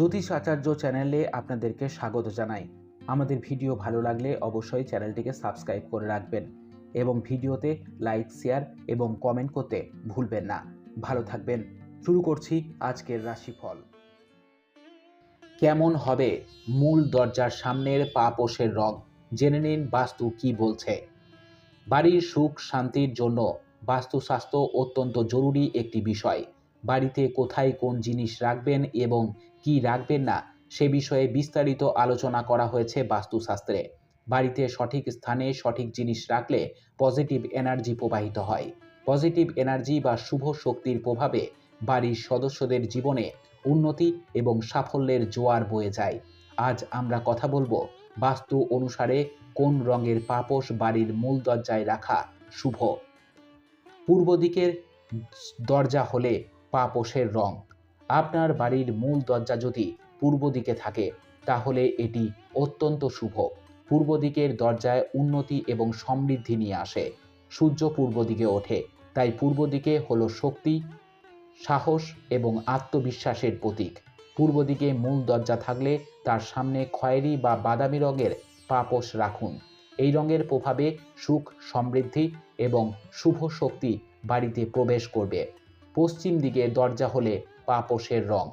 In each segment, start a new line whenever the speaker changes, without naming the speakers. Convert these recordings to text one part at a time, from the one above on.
জ্যোতিষ আচার্য চ্যানেলে আপনাদেরকে স্বাগত জানাই। আমাদের ভিডিও ভালো লাগলে অবশ্যই চ্যানেলটিকে সাবস্ক্রাইব করে রাখবেন এবং ভিডিওতে লাইক, শেয়ার এবং কমেন্ট করতে ভুলবেন না। ভালো থাকবেন। শুরু করছি আজকের রাশিফল। কেমন হবে? মূল দরজার সামনের পা পোষের রং। জেনে নিন বাস্তু কি বলছে। বাড়ির সুখ শান্তির জন্য বাস্তুস্বাস্থ্য অত্যন্ত জরুরি একটি বিষয়। বাড়িতে কোথায় কোন জিনিস রাখবেন এবং কি রাখবেন না, সে বিষয়ে বিস্তারিত আলোচনা করা হয়েছে বাস্তুশাস্ত্রে। বাড়িতে সঠিক স্থানে সঠিক জিনিস রাখলে পজিটিভ এনার্জি প্রবাহিত হয়। পজিটিভ এনার্জি বা শুভ শক্তির প্রভাবে বাড়ির সদস্যদের জীবনে উন্নতি এবং সাফল্যের জোয়ার বয়ে যায়। আজ আমরা কথা বলব বাস্তু অনুসারে কোন রঙের পাপোশ বাড়ির মূল দরজায় রাখা শুভ। পূর্ব দিকের দরজা হলে পাপোশের রং। আপনার বাড়ির মূল দরজা যদি পূর্ব দিকে থাকে, তাহলে এটি অত্যন্ত শুভ। পূর্ব দিকের দরজায় উন্নতি এবং সমৃদ্ধি নিয়ে আসে। সূর্য পূর্ব দিকে ওঠে, তাই পূর্ব দিকে হলো শক্তি, সাহস এবং আত্মবিশ্বাসের প্রতীক। পূর্ব দিকে মূল দরজা থাকলে তার সামনে খয়েরি বা বাদামি রঙের পাপোশ রাখুন। এই রঙের প্রভাবে সুখ, সমৃদ্ধি এবং শুভ শক্তি বাড়িতে প্রবেশ করবে। পশ্চিম দিকে দরজা হলে পাপোশের রং।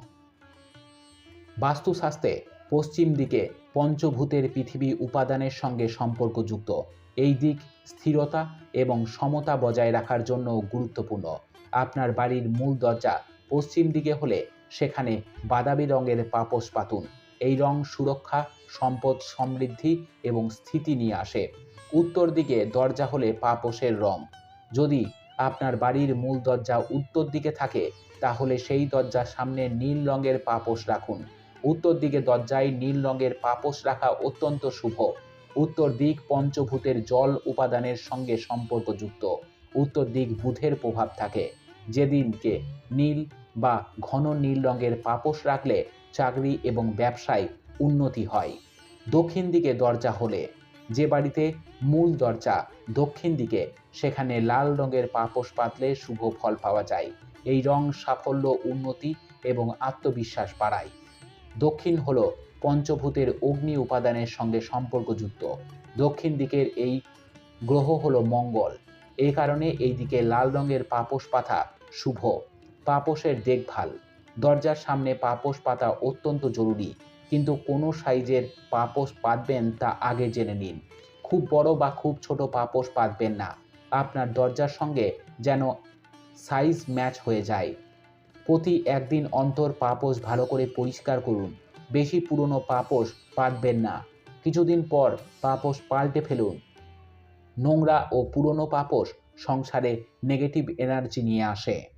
বাস্তুশাস্ত্রে পশ্চিম দিকে পঞ্চভূতের পৃথিবী উপাদানের সঙ্গে সম্পর্কযুক্ত। এই দিক স্থিরতা এবং সমতা বজায় রাখার জন্য গুরুত্বপূর্ণ। আপনার বাড়ির মূল দরজা পশ্চিম দিকে হলে সেখানে বাদামি রঙের পাপোশ পাতুন। এই রং সুরক্ষা, সম্পদ সমৃদ্ধি এবং স্থিতি নিয়ে আসে। উত্তর দিকে দরজা হলে পাপোশের রং। যদি আপনার বাড়ির মূল দরজা উত্তর দিকে থাকে, তাহলে সেই দরজার সামনে নীল রঙের পাপোশ রাখুন। উত্তর দিকে দরজায় নীল রঙের পাপোশ রাখা অত্যন্ত শুভ। উত্তর দিক পঞ্চভূতের জল উপাদানের সঙ্গে সম্পর্কযুক্ত। উত্তর দিক বুধের প্রভাব থাকে। যেদিনকে নীল বা ঘন নীল রঙের পাপোশ রাখলে চাকরি এবং ব্যবসায় উন্নতি হয়। দক্ষিণ দিকে দরজা হলে যে বাড়িতে মূল দরজা দক্ষিণ দিকে সেখানে লাল রঙের পাপোশ পাতলে শুভ ফল পাওয়া যায়। এই রং সাফল্য, উন্নতি এবং আত্মবিশ্বাস বাড়ায়। দক্ষিণ হলো পঞ্চভূতের অগ্নি উপাদানের সঙ্গে সম্পর্কযুক্ত। দক্ষিণ দিকের এই গ্রহ হলো মঙ্গল। এই কারণে এই দিকে লাল রঙের পাপোশ পাতা শুভ। পাপোশের দেখভাল। দরজার সামনে পাপোশ পাতা অত্যন্ত জরুরি, কিন্তু কোনো সাইজের পাপোশ পাতবেন তা আগে জেনে নিন। খুব বড় বা খুব ছোট পাপোশ পাতবেন না। আপনার দরজার সঙ্গে যেন সাইজ ম্যাচ হয়ে যায়। প্রতি একদিন অন্তর পাপোশ ভালো করে পরিষ্কার করুন। বেশি পুরনো পাপোশ পাতবেন না। কিছুদিন পর পাপোশ পাল্টে ফেলুন। নোংরা ও পুরনো পাপোশ সংসারে নেগেটিভ এনার্জি নিয়ে আসে।